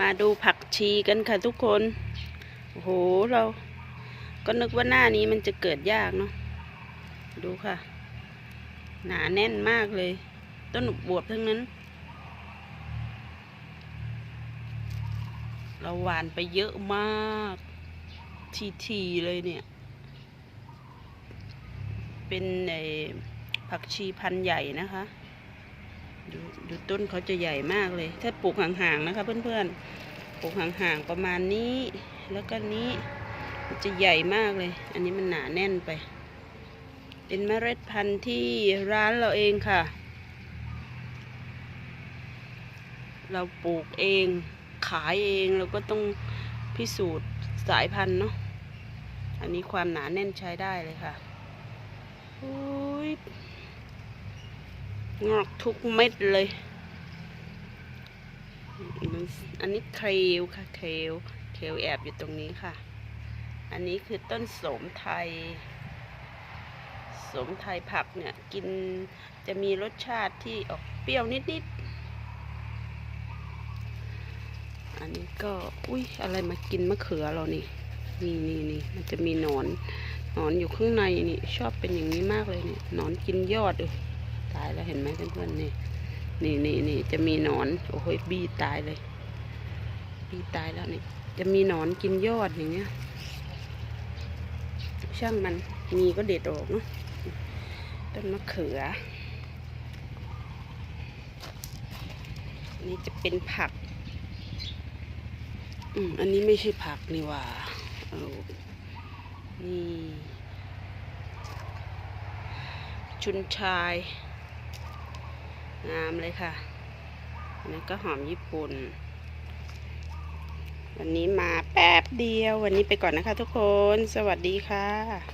มาดูผักชีกันค่ะทุกคน โอ้โห เราก็นึกว่าหน้านี้มันจะเกิดยากเนาะ ดูค่ะ หนาแน่นมากเลย ต้นบวบทั้งนั้น เราหวานไปเยอะมาก ทีทีๆเลยเนี่ย เป็นไอผักชีพันธุ์ใหญ่นะคะ ดูดูต้นเขาจะใหญ่มากเลย ถ้าปลูกห่างๆนะคะ เพื่อนๆ ปลูกห่างๆประมาณนี้ แล้วก็นี้มันจะใหญ่มากเลย อันนี้มันหนาแน่นไป เป็นเมล็ดพันธุ์ที่ร้านเราเองค่ะ เราปลูกเอง ขายเองเราก็ต้องพิสูจน์สายพันธุ์เนาะ อันนี้ความหนาแน่นใช้ได้เลยค่ะ โอ้ย งอกทุกเม็ดเลย อันนี้เคลวค่ะเคลวเคลวแอบอยู่ตรงนี้ค่ะ อันนี้คือต้นโสมไทยโสมไทยผักเนี่ยกินจะมีรสชาติที่ออกเปรี้ยวนิดๆ อันนี้ก็ อุ้ยอะไรมากินมะเขือเรานี่ นี่นี่นี่มันจะมีหนอน หนอนอยู่ข้างในนี่ ชอบเป็นอย่างนี้มากเลยเนี่ย หนอนกินยอดเลย ตายแล้วเห็นไหมเพื่อนๆนี่นี่นี่นี่จะมีหนอน โอ้โหบีตายเลย บีตายแล้วนี่จะมีหนอนกินยอดอย่างเงี้ย ช่างมันมีก็เด็ดออกเนาะต้นมะเขือ นี่จะเป็นผัก อืมอันนี้ไม่ใช่ผักนี่ว่าเอานี่ชุนชาย งามเลยค่ะอันนี้ก็หอมญี่ปุ่น วันนี้มาแป๊บเดียว วันนี้ไปก่อนนะคะทุกคน สวัสดีค่ะ